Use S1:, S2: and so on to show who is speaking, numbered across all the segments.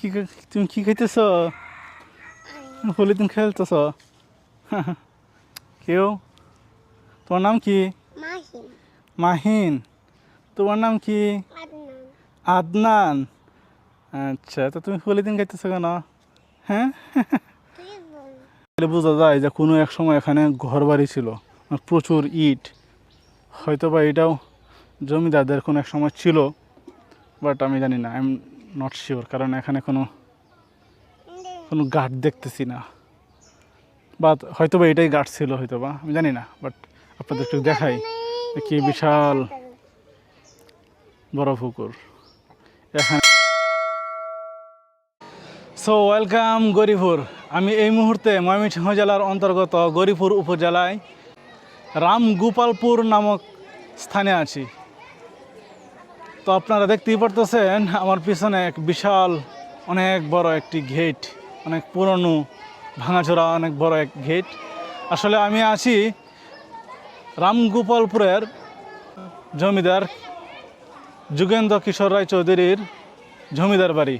S1: কি তুমি কি খাইতেছ? হোলি তুমি খেলতেছ? কেউ? তোমার নাম কি? মাহিন। তোমার নাম কি?
S2: আদনান।
S1: আচ্ছা তো তুমি হোলি দিন খাইতেছ কেন? হ্যাঁ? তাহলে বোঝা যায় যে কোনো এক সময় এখানে ঘর বাড়ি ছিল প্রচুর ইট। হয়তো বা এটাও জমিদারদের কোনো এক সময় ছিল বাট আমি জানি না। আই এম নট শিওর কারণ এখানে কোনো কোনো গাঠ দেখতেছি না। বা হয়তো বা এটাই গাঠ ছিল হয়তো বা আমি জানি না বাট আপনাদের একটু দেখাই কি বিশাল বড় পুকুর। এখানে সো ওয়েলকাম গরিপুর। আমি এই মুহূর্তে ময়মনসিংহ জেলার অন্তর্গত গরিপুর উপজেলায় রামগোপালপুর নামক স্থানে আছি। তো আপনারা দেখতেই পারতেছেন, আমার পিছনে এক বিশাল, অনেক বড় একটি গেট অনেক পুরনো, ভাঙাচোরা অনেক বড় এক গেট আসলে আমি আছি রামগোপালপুরের জমিদার যুগেন্দ্র কিশোর রায় চৌধুরীর জমিদার বাড়ি।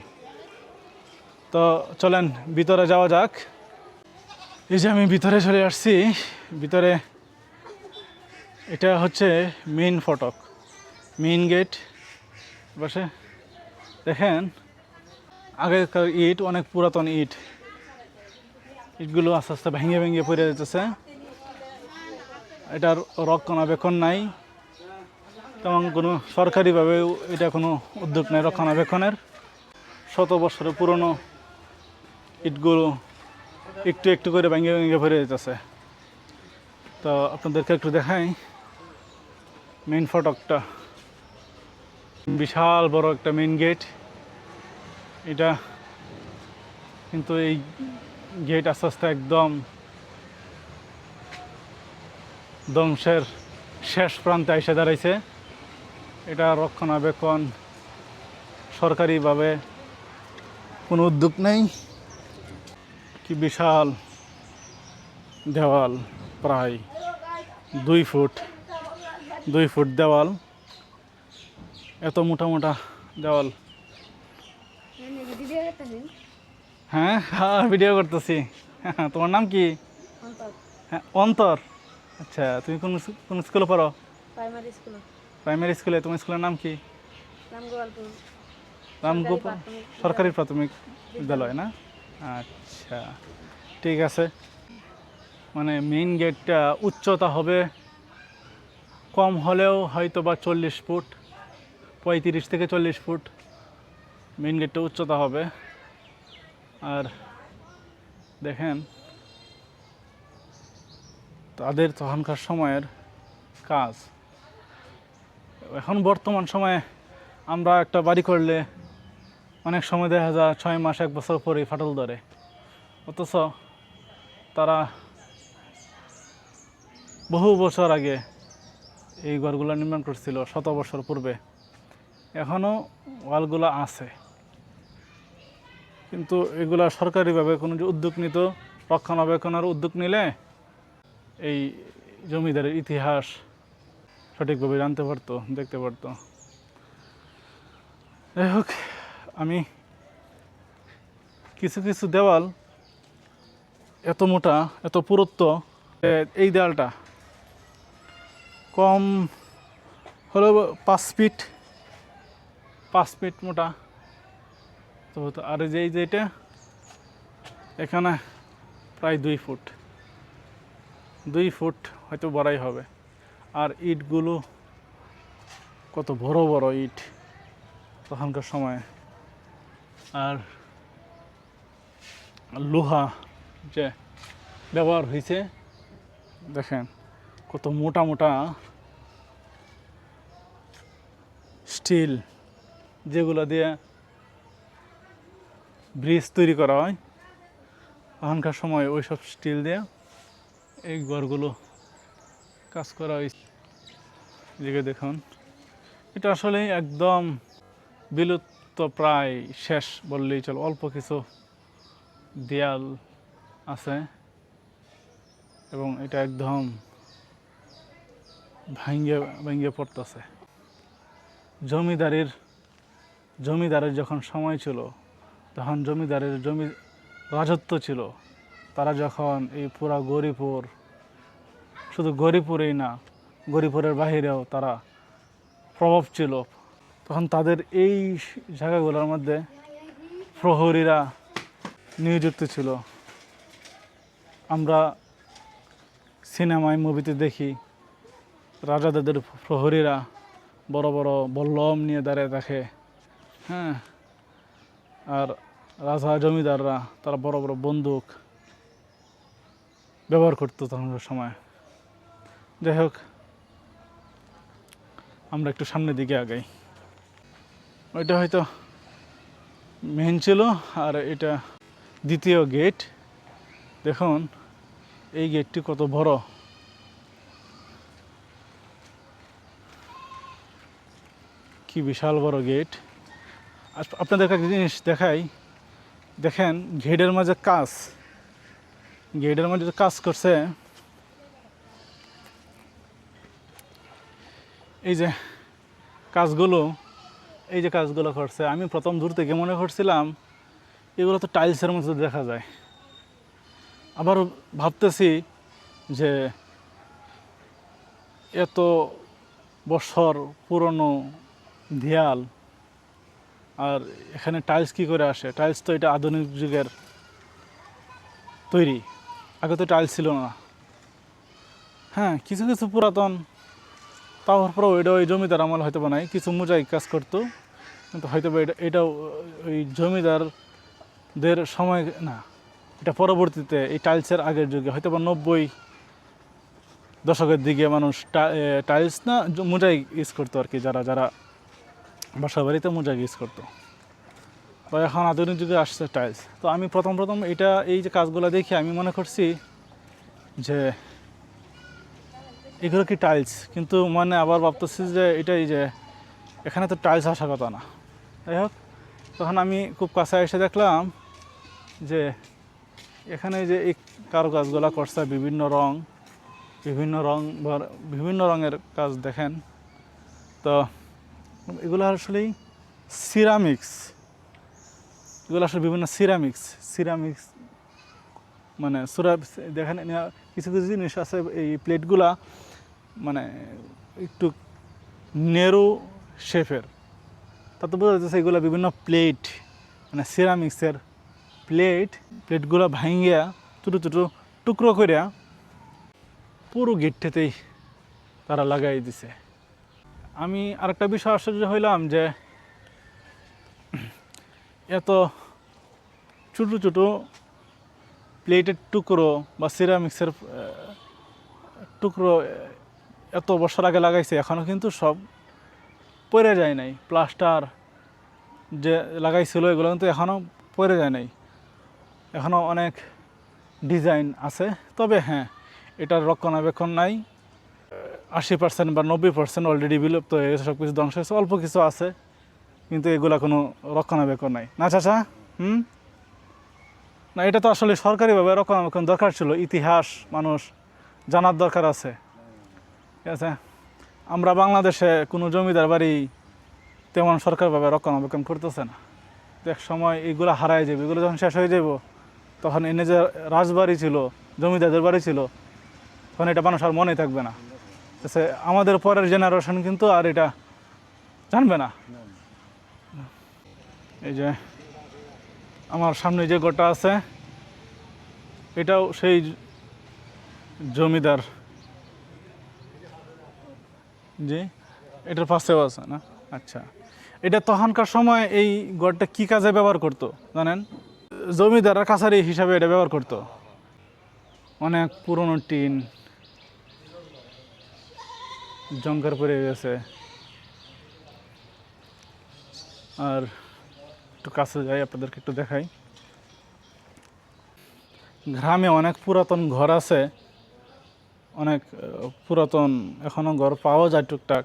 S1: তো চলেন, ভিতরে যাওয়া যাক। এই যে আমি ভিতরে চলে আসছি, ভিতরে এটা হচ্ছে মেইন ফটক মেইন গেট বসে দেখেন আগেকার ইট, অনেক পুরাতন ইট। ইটগুলো আস্তে আস্তে ভেঙে ভেঙে পড়ে যেতেছে এটার রক্ষণাবেক্ষণ নাই। তেমন কোনো সরকারিভাবে এটা কোনো উদ্যোগ নেই রক্ষণাবেক্ষণের। শত বছরের পুরনো ইটগুলো একটু একটু করে ভেঙে ভেঙে ভরে যেতেছে তো আপনাদেরকে একটু দেখাই। মেইন ফটকটা। বিশাল বড় একটা মেইন গেট এটা কিন্তু এই গেট আস্তে আস্তে একদম ধ্বংসের শেষ প্রান্তে এসে দাঁড়াইছে। এটা রক্ষণাবেক্ষণ সরকারিভাবে কোনো উদ্যোগ নেই। কি বিশাল দেওয়াল, প্রায় দুই ফুট দুই ফুট দেওয়াল। এত মোটা মোটা দেওয়াল। হ্যাঁ হ্যাঁ ভিডিও করতেছি। হ্যাঁ তোমার নাম কি? হ্যাঁ অন্তর। আচ্ছা তুমি কোন কোন স্কুলে পড়ো?
S3: প্রাইমারি স্কুল
S1: প্রাইমারি স্কুলে তোমার স্কুলের নাম কি? রামগোপাল সরকারি প্রাথমিক বিদ্যালয়। না? আচ্ছা ঠিক আছে। মানে মেইন গেটটা উচ্চতা হবে কম হলেও হয়তো বা চল্লিশ ফুট। পঁয়ত্রিশ থেকে চল্লিশ ফুট মেন গেটটা উচ্চতা হবে। আর দেখেন, তাদের তখনকার সময়ের কাজ। এখন বর্তমান সময়ে আমরা একটা বাড়ি করলে অনেক সময় দেখা যায় ছয় মাস, এক বছর পরেই ফাটল ধরে। অথচ তারা বহু বছর আগে এই ঘরগুলো নির্মাণ করছিল, শত বছর পূর্বে। এখনও ওয়ালগুলো আছে। কিন্তু এগুলা সরকারিভাবে কোনো যে উদ্যোগ নিত রক্ষণাবেক্ষণের উদ্যোগ নিলে এই জমিদারের ইতিহাস সঠিকভাবে জানতে পারতো, দেখতে পারতো। যাই হোক, আমি কিছু কিছু দেওয়াল এত মোটা, এত পুরুত্ব এই দেওয়ালটা কম হলো পাঁচ ফিট পাঁচ ফিট মোটা। তো আর যে, এই যে এটা, এখানে প্রায় দুই ফুট। দুই ফুট হয়তো বড়াই হবে। আর ইটগুলো কত বড় বড় ইট তখনকার সময়। আর লোহা যে ব্যবহার হয়েছে, দেখেন কত মোটা মোটা। স্টিল। যেগুলো দিয়ে ব্রিজ তৈরি করা হয়। তখনকার সময় ওই সব স্টিল দিয়ে এই ঘরগুলো কাজ করা হয়েছে। এদিকে দেখুন, এটা আসলে একদম বিলুপ্ত প্রায় শেষ বললেই চল, অল্প কিছু দেয়াল আছে এবং এটা একদম ভাঙ্গে ভেঙে পড়তেছে। জমিদারের জমিদারের যখন সময় ছিল, তখন জমিদারের জমি রাজত্ব ছিল। তারা যখন এই পুরা গরিপুর, শুধু গরিপুরেই না, গরিপুরের বাহিরেও তারা প্রভাব ছিল। তখন তাদের এই জায়গাগুলোর মধ্যে প্রহরীরা নিয়োজিত ছিল। আমরা সিনেমায় মুভিতে দেখি, রাজাদের প্রহরীরা বড় বড় বল্লম নিয়ে দাঁড়িয়ে থাকে। হ্যাঁ। আর রাজা জমিদাররা, তারা বড় বড় বন্দুক ব্যবহার করতো তখনকার সময়। যাই হোক, আমরা একটু সামনের দিকে আগাই। ওইটা হয়তো মেন ছিল, আর এটা দ্বিতীয় গেট দেখুন, এই গেটটি কত বড়। কি বিশাল বড় গেট আপ- আপনাদের একটা জিনিস দেখাই। দেখেন গেটের মাঝে কাজ গেটের মাঝে কাজ করছে, এই যে কাজগুলো এই যে কাজগুলো করছে, আমি প্রথম দূর থেকে মনে করছিলাম, এগুলো তো টাইলসের মতো দেখা যায়। আবার ভাবতেছি যে এত বছর পুরনো দেয়াল আর এখানে টাইলস কি করে আসে? টাইলস তো এটা আধুনিক যুগের তৈরি। আগে তো টাইলস ছিল না। হ্যাঁ কিছু কিছু পুরাতন তারপরে এটা ওই জমিদার আমল হয়তো বা নাই, কিছু মোজাই কাজ করতো। কিন্তু হয়তো বা এটা, এটাও ওই জমিদারদের সময়, না, এটা পরবর্তীতে এই টাইলসের আগের যুগে, হয়তো বা নব্বই দশকের দিকে মানুষ টাইলস না মোজাই ইউজ করতো আর কি, যারা যারা বাসা বাড়িতে মোজাইক ইউজ করতো। তো এখন আধুনিক যুগে আসছে টাইলস তো আমি প্রথম প্রথম এটা, এই যে কাজগুলো দেখি আমি মনে করছি যে এগুলো কি টাইলস কিন্তু মানে আবার ভাবতেছি যে এটাই যে এখানে তো টাইলস আসার কথা না। যাই হোক, তখন আমি খুব কাছে এসে দেখলাম যে এখানে যে এই কারও কারুকাজগুলো করছে, বিভিন্ন রং বিভিন্ন রং বিভিন্ন রঙের কাজ দেখেন। তো এগুলো আসলেই সিরামিক্স এগুলো আসলে বিভিন্ন সিরামিক্স সিরামিক্স মানে সুরা দেখেন কিছু কিছু জিনিস আছে, এই প্লেটগুলা মানে একটু নেরো শেফের তাতে বোঝা যাচ্ছে এগুলো বিভিন্ন প্লেট মানে সিরামিক্সের প্লেট। প্লেটগুলো ভাঙিয়া ছোটো ছোটো টুকরো করিয়া পুরো গেটটাতেই তারা লাগাই দিছে। আমি আরেকটা বিষয় আশ্চর্য হইলাম যে এত ছোটো ছোটো প্লেটের টুকরো বা সিরামিক্সের টুকরো এত বছর আগে লাগাইছে এখনও কিন্তু সব পরে যায় নাই। প্লাস্টার যে লাগাইছিল, এগুলো কিন্তু এখনও পরে যায় নাই। এখনও অনেক ডিজাইন আছে, তবে হ্যাঁ এটার রক্ষণাবেক্ষণ নাই। আশি পার্সেন্ট বা নব্বই পার্সেন্ট অলরেডি বিলুপ্ত হয়ে গেছে সব কিছু ধ্বংস হয়েছে, অল্প কিছু আছে, কিন্তু এগুলা কোনো রক্ষণাবেক্ষণ নাই। না চাচা? হুম? না, এটা তো আসলে সরকারিভাবে রক্ষণাবেক্ষণ দরকার ছিল। ইতিহাস, মানুষ, জানার দরকার আছে। ঠিক আছে? আমরা বাংলাদেশে কোনো জমিদার বাড়ি তেমন সরকারভাবে রক্ষণাবেক্ষণ করতেছে না। এক সময় এইগুলো হারায় যাবে, এগুলো যখন শেষ হয়ে যাব, তখন এনে যে রাজবাড়ি ছিল, জমিদারদের বাড়ি ছিল, তখন এটা মানুষ আর মনে থাকবে না। আমাদের পরের জেনারেশন কিন্তু আর এটা জানবে না। এই যে আমার সামনে যে গোটা আছে, এটাও সেই জমিদার। জি, এটার পাশেও আছে না? আচ্ছা। এটা তখনকার সময় এই গড়টা কি কাজে ব্যবহার করতো, জানেন? জমিদাররা কাছারি হিসাবে এটা ব্যবহার করতো। অনেক পুরনো টিন জঙ্কার পড়ে গেছে। আর একটু কাছে যাই, আপনাদেরকে একটু দেখাই। গ্রামে অনেক পুরাতন ঘর আছে। অনেক পুরাতন এখনও ঘর পাওয়া যায় টুকটাক।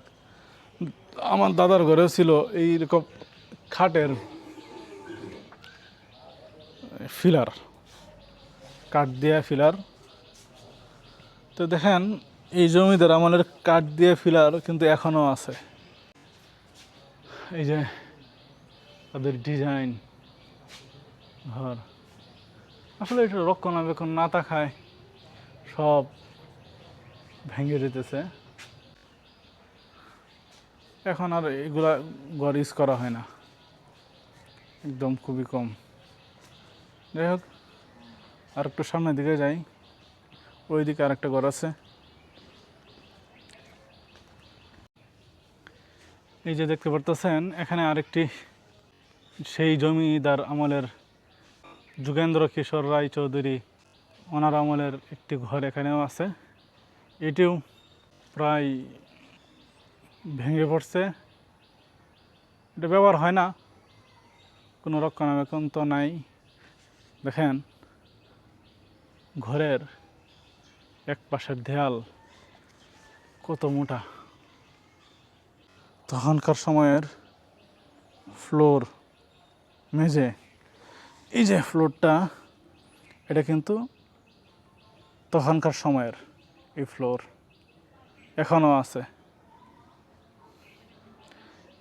S1: আমার দাদার ঘরেও ছিল এইরকম খাটের ফিলার, কাঠ দেয়া ফিলার। তো দেখেন এই জমিদার আমলের কাঠ দিয়ে ফিলার কিন্তু এখনও আছে। এই যে তাদের ডিজাইন, ঘর। আসলে এটা রক্ষণাবেক্ষণ না থাকায় সব ভেঙে যেতেছে। এখন আর এগুলা ঘর ইউজ করা হয় না। একদম খুবই কম। যাই হোক আর একটু সামনের দিকে যাই। ওই দিকে আরেকটা ঘর আছে। এই যে দেখতে পারতেছেন, এখানে আরেকটি সেই জমিদার আমলের যুগেন্দ্র কিশোর রায় চৌধুরী ওনার আমলের একটি ঘর এখানেও আছে। এটিও প্রায় ভেঙে পড়ছে। এটা ব্যবহার হয় না। কোনো রক্ষণাবেক্ষণ তো নাই। দেখেন, ঘরের এক পাশের দেয়াল কত মোটা। তখনকার সময়ের ফ্লোর মেঝে, এই যে ফ্লোরটা, এটা কিন্তু তখনকার সময়ের এই ফ্লোর, এখনও আছে।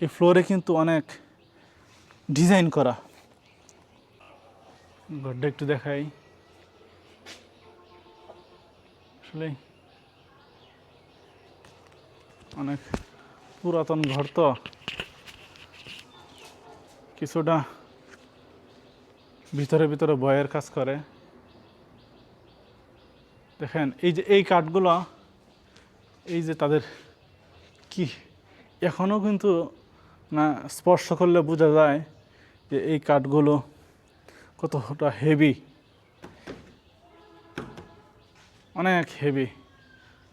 S1: এই ফ্লোরে কিন্তু অনেক ডিজাইন করা। ঘরটা একটু দেখাই। আসলে অনেক পুরাতন ঘর তো। কিছুটা ভিতরে ভিতরে বয়ের কাজ করে। দেখেন, এই যে, এই কাঠগুলো, এই যে তাদের কি? এখনও কিন্তু না স্পর্শ করলে বোঝা যায় যে এই কাঠগুলো কতটা হেভি অনেক হেভি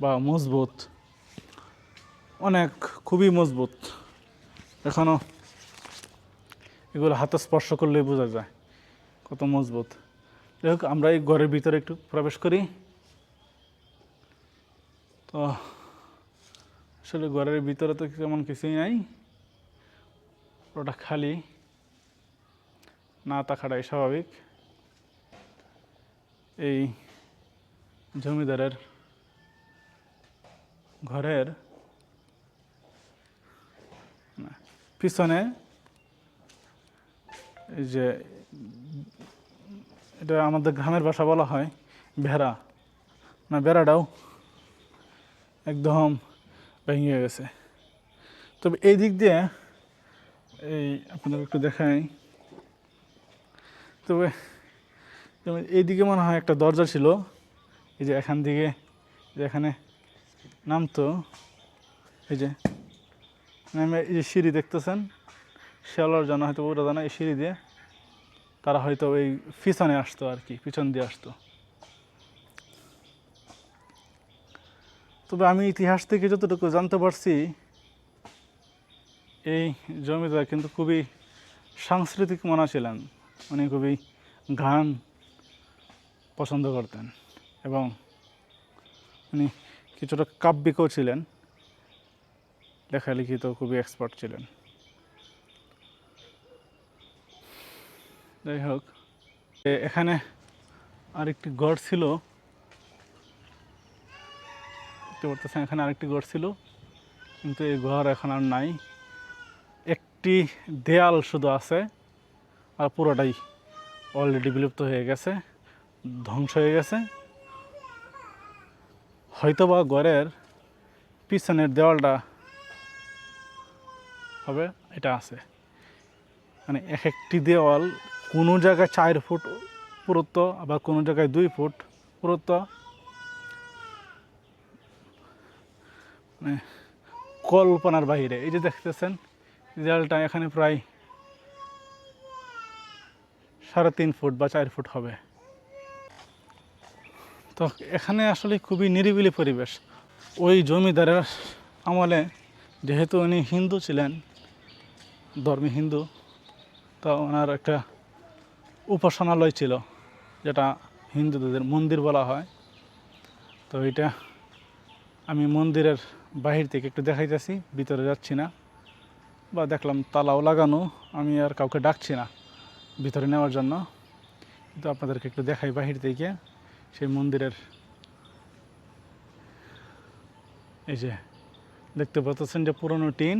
S1: বা মজবুত। অনেক খুবই মজবুত। এখনও এগুলো হাতে স্পর্শ করলেই বোঝা যায় কত মজবুত। যাই হোক, আমরা এই ঘরের ভিতরে একটু প্রবেশ করি। তো, আসলে ঘরের ভিতরে তো তেমন কিছুই নাই। ওটা খালি। না থাকাটাই স্বাভাবিক। এই জমিদারের ঘরের না, পিছনে, এই যে এটা আমাদের গ্রামের ভাষা বলা হয়, ভেড়া। না বেড়াটাও একদম ভেঙে গেছে। তবে এই দিক দিয়ে এই আপনাদের একটু দেখাই। তবে এইদিকে মনে হয় একটা দরজা ছিল, এই যে এখান থেকে যে এখানে নামতো, এই যে নামে এই যে সিঁড়ি দেখতেছেন? শেয়ালার জন্য হয়তো ওরা জানা এই সিঁড়ি দিয়ে তারা হয়তো ওই পিছনে আসতো আর কি, পিছন দিয়ে আসতো। তবে আমি ইতিহাস থেকে যতটুকু জানতে পারছি, এই জমিদার কিন্তু খুবই সাংস্কৃতিক মনা ছিলেন। উনি খুবই গান পছন্দ করতেন এবং উনি কিছুটা কাব্যিকও ছিলেন। লেখালেখিতে খুবই এক্সপার্ট ছিলেন। যাই হোক এখানে আরেকটি গড় ছিল। দেখতে এখানে আরেকটি ঘর ছিল, কিন্তু এই ঘর এখন আর নাই। একটি দেয়াল শুধু আছে, আর পুরোটাই অলরেডি বিলুপ্ত হয়ে গেছে, ধ্বংস হয়ে গেছে। হয়তোবা ঘরের পিছনের দেওয়ালটা হবে, এটা আছে। মানে এক একটি দেওয়াল কোনো জায়গায় চার ফুট পুরুত্ব, আবার কোনো জায়গায় দুই ফুট পুরুত্ব। মানে কল্পনার বাইরে এই যে দেখতেছেন দেয়ালটা এখানে প্রায় সাড়ে তিন ফুট বা চার ফুট হবে। তো এখানে আসলে খুবই নিরিবিলি পরিবেশ। ওই জমিদারের আমলে যেহেতু উনি হিন্দু ছিলেন ধর্মী হিন্দু, তো ওনার একটা উপাসনালয় ছিল, যেটা হিন্দুদের মন্দির বলা হয়। তো এটা আমি মন্দিরের বাহির থেকে একটু দেখাইতেছি, ভিতরে যাচ্ছি না, বা দেখলাম তালাও লাগানো, আমি আর কাউকে ডাকছি না ভিতরে নেওয়ার জন্য। কিন্তু আপনাদেরকে একটু দেখাই বাহির থেকে, সেই মন্দিরের এই যে দেখতে পাচ্ছেন যে পুরনো টিন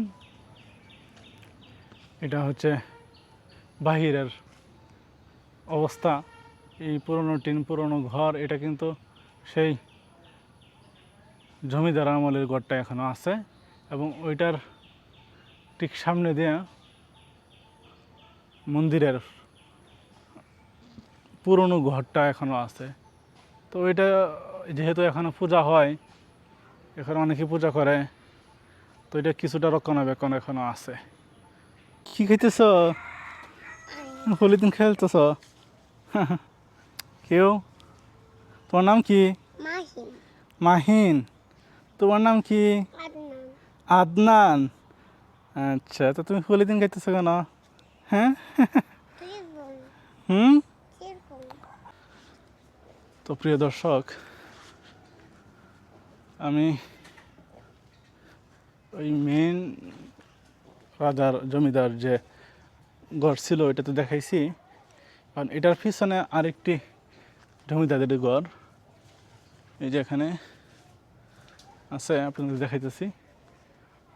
S1: এটা হচ্ছে বাহিরের অবস্থা। এই পুরনো টিন, পুরনো ঘর, এটা কিন্তু সেই জমিদার আমলের ঘরটা এখনও আছে এবং ওইটার ঠিক সামনে দিয়ে মন্দিরের পুরনো ঘরটা এখনও আছে। তো ওইটা যেহেতু এখনও পূজা হয়, এখানে অনেকে পূজা করে, তো এটা কিছুটা রক্ষণাবেক্ষণ এখনও আছে। কি খাইতেছ? হোলি দিন খেলতেছ? কেউ? তোমার নাম কি? মাহিন। তোমার নাম কি?
S2: আদনান।
S1: আচ্ছা তো তুমি হোলি দিন খাইতেছো কেন? হ্যাঁ? হুম? তো প্রিয় দর্শক আমি ওই মেন রাজার জমিদার যে ঘর ছিল ওইটা তো দেখাইছি। কারণ এটার পিছনে আরেকটি জমিদারের ঘর এই যে এখানে আছে আপনাদের দেখাইতেছি।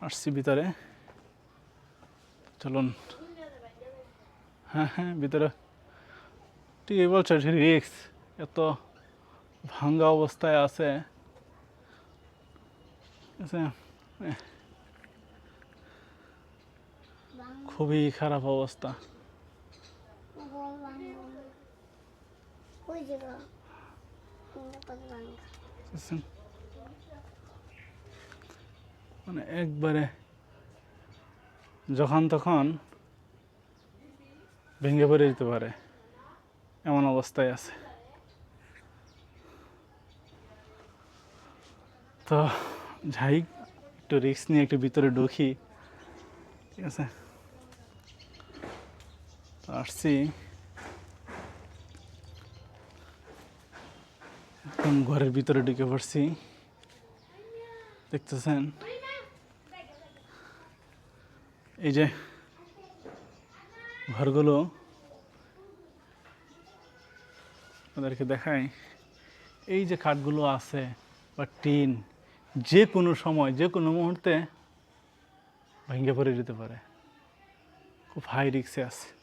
S1: আসছি ভিতরে। চলুন। হ্যাঁ হ্যাঁ ভিতরে। ঠিকই বলছো রিক্স? এত ভাঙ্গা অবস্থায় আছে। আছে, খুবই খারাপ অবস্থা। বুঝছেন? মানে একবারে যখন তখন ভেঙে পড়ে যেতে পারে, এমন অবস্থায় আছে। তো যাই একটু রিস্ক নিয়ে একটু ভিতরে ঢুকি, ঠিক আছে? আসছি একদম ঘরের ভিতরে ঢুকে পড়ছি। দেখতেছেন? এই যে ঘরগুলো ওদেরকে দেখাই। এই যে কাঠগুলো আছে বা টিন, যে কোনো সময়, যে কোনো মুহূর্তে ভেঙে পড়ে যেতে পারে। খুব হাই রিক্সে আছে।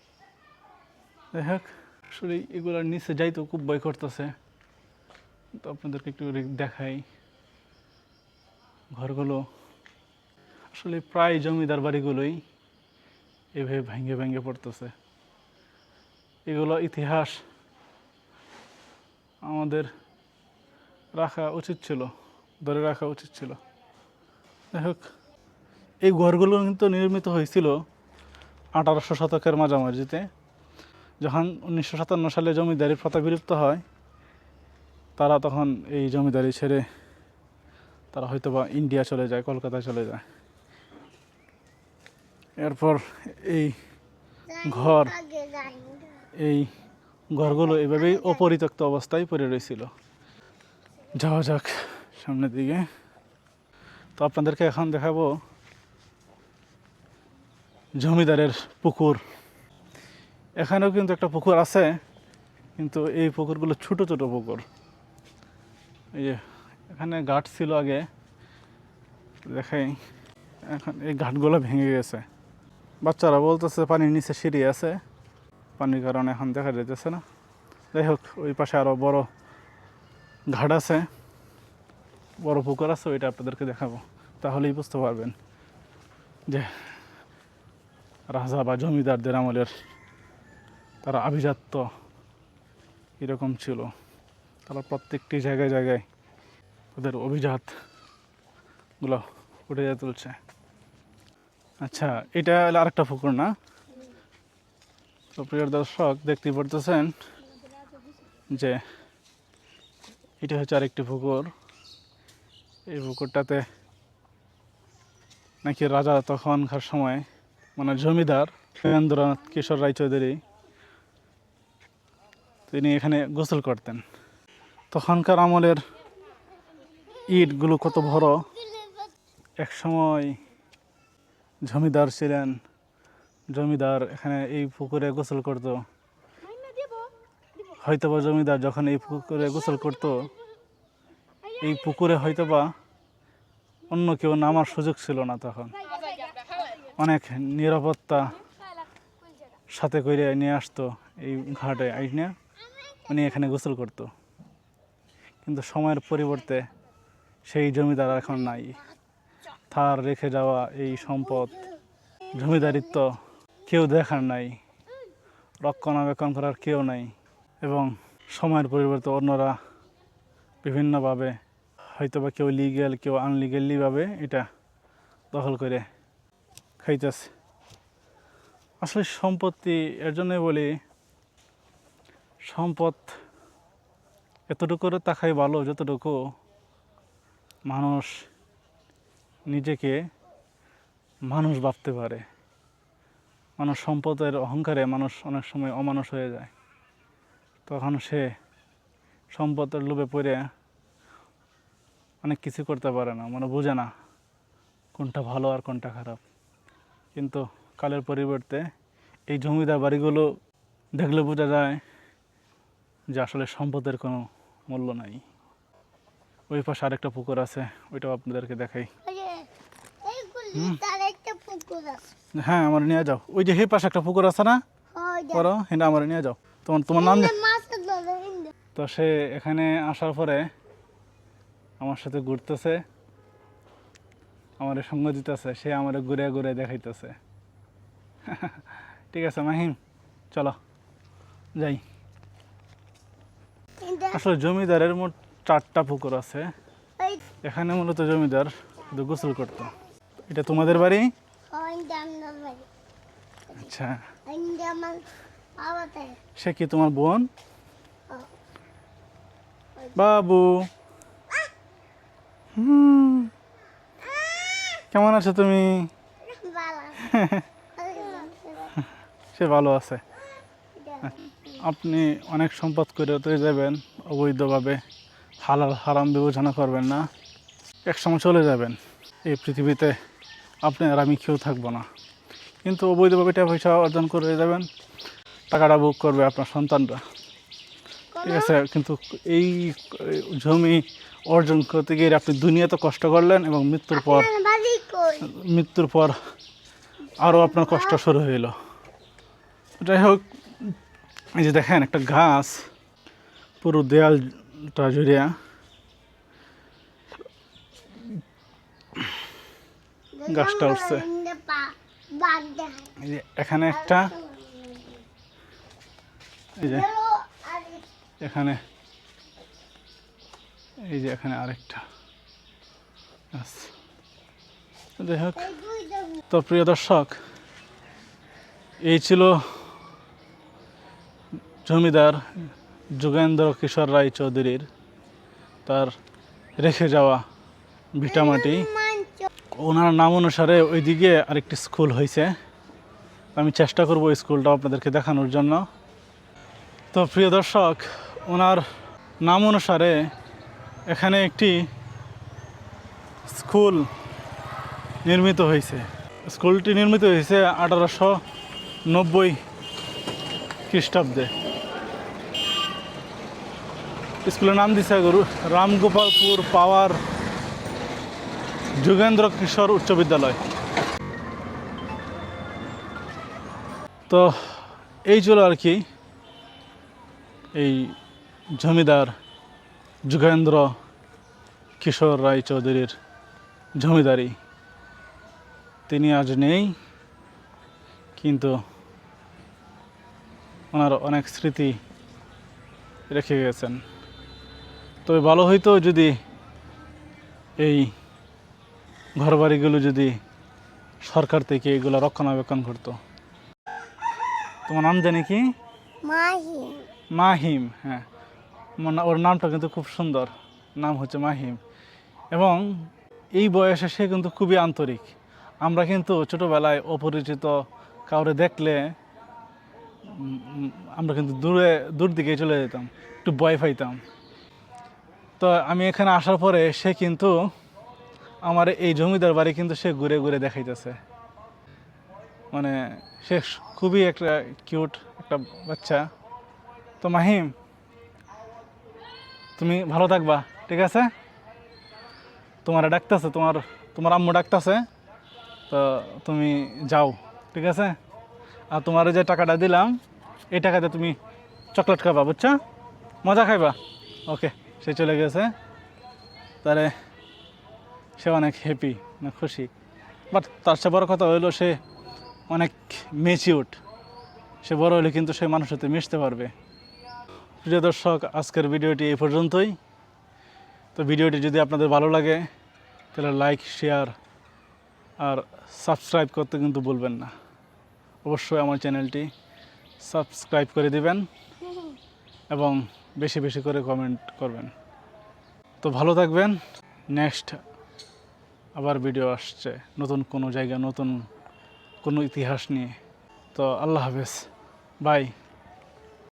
S1: যাই হোক, আসলে এগুলোর নিচে যাইতে খুব ভয় করতেছে। তো আপনাদেরকে একটু দেখাই ঘরগুলো। আসলে প্রায় জমিদার বাড়িগুলোই এভাবে ভেঙে ভেঙে পড়তেছে। এগুলো ইতিহাস আমাদের রাখা উচিত ছিল, ধরে রাখা উচিত ছিল। যাই হোক, এই ঘরগুলো কিন্তু নির্মিত হয়েছিল আঠারোশো শতকের মাঝামাঝিতে। যখন উনিশশো সাতান্ন সালে জমিদারি প্রথা বিলুপ্ত হয়, তারা তখন এই জমিদারি ছেড়ে তারা হয়তো বা ইন্ডিয়া চলে যায়, কলকাতায় চলে যায়। এরপর এই ঘর, এই ঘরগুলো এভাবেই অপরিত্যক্ত অবস্থায় পড়ে রয়েছিল। যাওয়া যাক সামনের দিকে। তো আপনাদেরকে এখন দেখাবো জমিদারের পুকুর। এখানেও কিন্তু একটা পুকুর আছে, কিন্তু এই পুকুরগুলো ছোট ছোট পুকুর। এই যে, এখানে ঘাট ছিল আগে, দেখাই। এখন এই ঘাটগুলো ভেঙে গেছে। বাচ্চারা বলতেছে, পানির নিচে সিঁড়ি আছে। পানির কারণে এখন দেখা যাইতেছে না। যাই হোক, ওই পাশে আরও বড় ঘাট আছে। বড় পুকুর আছে, ওইটা আপনাদেরকে দেখাবো। তাহলেই বুঝতে পারবেন যে রাজা বা জমিদারদের আমলের তারা আভিজাত্য এরকম ছিল। তারা প্রত্যেকটি জায়গায় জায়গায় ওদের অভিজাতগুলো উঠে যায় তুলছে। আচ্ছা এটা হলো আরেকটা পুকুর না? তো প্রিয় দর্শক দেখতে পারতেছেন যে এটা হচ্ছে আরেকটি পুকুর। এই পুকুরটাতে নাকি রাজা তখনকার সময় মানে জমিদার সুরেন্দ্রনাথ কিশোর রায়চৌধুরী তিনি এখানে গোসল করতেন। তখনকার আমলের ইটগুলো কত বড়। এক সময় জমিদার ছিলেন, জমিদার এখানে এই পুকুরে গোসল করত। হয়তোবা জমিদার যখন এই পুকুরে গোসল করত, এই পুকুরে হয়তোবা অন্য কেউ নামার সুযোগ ছিল না তখন। অনেক নিরাপত্তা সাথে করে নিয়ে আসতো এই ঘাটে আইনে উনি এখানে গোসল করতো। কিন্তু সময়ের পরিবর্তে সেই জমিদার এখন নাই। তার রেখে যাওয়া এই সম্পদ, জমিদারিত্ব কেউ দেখার নাই, রক্ষণাবেক্ষণ করার কেউ নাই এবং সময়ের পরিবর্তে অন্যরা বিভিন্নভাবে হয়তো বা কেউ লিগেল কেউ আনলিগেলিভাবে এটা দখল করে খাইতেছে। আসলে সম্পত্তি এর জন্যই বলি সম্পদ এতটুকু তাকাই ভালো, যতটুকু মানুষ নিজেকে মানুষ ভাবতে পারে। মানুষ সম্পদের অহংকারে মানুষ অনেক সময় অমানুষ হয়ে যায়। তখন সে সম্পদের লোভে পড়ে অনেক কিছু করতে পারে না মানে বোঝে না কোনটা ভালো আর কোনটা খারাপ। কিন্তু কালের পরিবর্তে এই জমিদার বাড়িগুলো দেখলে বোঝা যায় যে আসলে সম্পদের কোনো মূল্য নাই। ওই পাশে আরেকটা পুকুর আছে ওইটাও আপনাদেরকে দেখাই। হ্যাঁ আমার নিয়ে যাও। ওই যে হে পাশে একটা পুকুর আছে না? করো হেনা আমার নিয়ে যাও। তোমার তোমার নাম তো সে এখানে আসার পরে আমার সাথে ঘুরতেছে আমার সঙ্গ দিতেছে সে আমার ঘুরে ঘুরে দেখাইতেছে। ঠিক আছে মাহিম চলো যাই। আসলে জমিদারের মোট চারটা পুকুর আছে। এখানে মূলত জমিদার গোসল করতো। এটা তোমাদের বাড়ি? আচ্ছা। সে কি তোমার বোন? বাবু। কেমন আছো তুমি? সে ভালো আছে। আপনি অনেক সম্পদ করে তো যাবেন। অবৈধভাবে হালাল হারাম বিবেচনা করবেন না। এক সময় চলে যাবেন। এই পৃথিবীতে আপনি আর আমি কেউ থাকব না। কিন্তু অবৈধভাবে টাকা পয়সা অর্জন করে যাবেন টাকাটা বুক করবে আপনার সন্তানরা। ঠিক আছে কিন্তু এই জমি অর্জন করতে গিয়ে আপনি দুনিয়াতে কষ্ট করলেন এবং মৃত্যুর পর মৃত্যুর পর আরও আপনার কষ্ট শুরু হইল। যাই হোক এই যে দেখেন একটা গাছ। পুরো দেয়ালটা জুড়িয়া গাছটা উঠছে। এখানে একটা। এই যে এখানে। এই যে এখানে আরেকটা। যাই হোক। তো প্রিয় দর্শক, এই ছিল জমিদার যোগেন্দ্র কিশোর রায় চৌধুরীর তার রেখে যাওয়া ভিটামাটি। ওনার নাম অনুসারে ওইদিকে আরেকটি স্কুল হয়েছে আমি চেষ্টা করব ওই স্কুলটা আপনাদেরকে দেখানোর জন্য। তো প্রিয় দর্শক, ওনার নাম অনুসারে এখানে একটি স্কুল নির্মিত হয়েছে স্কুলটি নির্মিত হয়েছে আঠারোশো নব্বই খ্রিস্টাব্দে। স্কুলের নাম দিছে গুরু, রামগোপালপুর পাওয়ার যুগেন্দ্র কিশোর উচ্চ বিদ্যালয়। তো এই ছিল আর কি এই জমিদার যুগেন্দ্র কিশোর রায় চৌধুরীর জমিদারি। তিনি আজ নেই, কিন্তু ওনার অনেক স্মৃতি রেখে গেছেন। তবে ভালো হইতো যদি এই ঘরবাড়িগুলো যদি সরকার থেকে এগুলো রক্ষণাবেক্ষণ করতো। তোমার নাম জানি কি? মাহিম। হ্যাঁ। ওর নামটা কিন্তু খুব সুন্দর। নাম হচ্ছে মাহিম। এবং এই বয়সে সে কিন্তু খুবই আন্তরিক। আমরা কিন্তু ছোটোবেলায় অপরিচিত কাউরে দেখলে আমরা কিন্তু দূরে দূর দিকে চলে যেতাম। একটু ভয় পাইতাম। তো আমি এখানে আসার পরে সে কিন্তু আমার এই জমিদার বাড়ি কিন্তু সে ঘুরে ঘুরে দেখাইতেছে। মানে সে খুবই একটা কিউট একটা বাচ্চা। তো মাহিম, তুমি ভালো থাকবা, ঠিক আছে? তোমার ডাকতেছে, তোমার তোমার আম্মু ডাকতেছে, তো তুমি যাও, ঠিক আছে? আর তোমার যে টাকাটা দিলাম, এই টাকাতে তুমি চকলেট খাবা, বুঝছ? মজা খাইবা? ওকে। সে চলে গেছে। তাহলে সে অনেক হ্যাপি না খুশি। বাট তার চেয়ে বড় কথা হইল সে অনেক মেচিউড সে বড় হলে কিন্তু সে মানুষের সাথে মিশতে পারবে। প্রিয় দর্শক আজকের ভিডিওটি এই পর্যন্তই। তো ভিডিওটি যদি আপনাদের ভালো লাগে তাহলে লাইক শেয়ার আর সাবস্ক্রাইব করতে কিন্তু বলবেন না। অবশ্যই আমার চ্যানেলটি সাবস্ক্রাইব করে দিবেন। এবং বেশি বেশি করে কমেন্ট করবেন। তো ভালো থাকবেন। নেক্সট আবার ভিডিও আসছে। নতুন কোনো জায়গা, নতুন কোনো ইতিহাস নিয়ে। তো আল্লাহ হাফেজ। বাই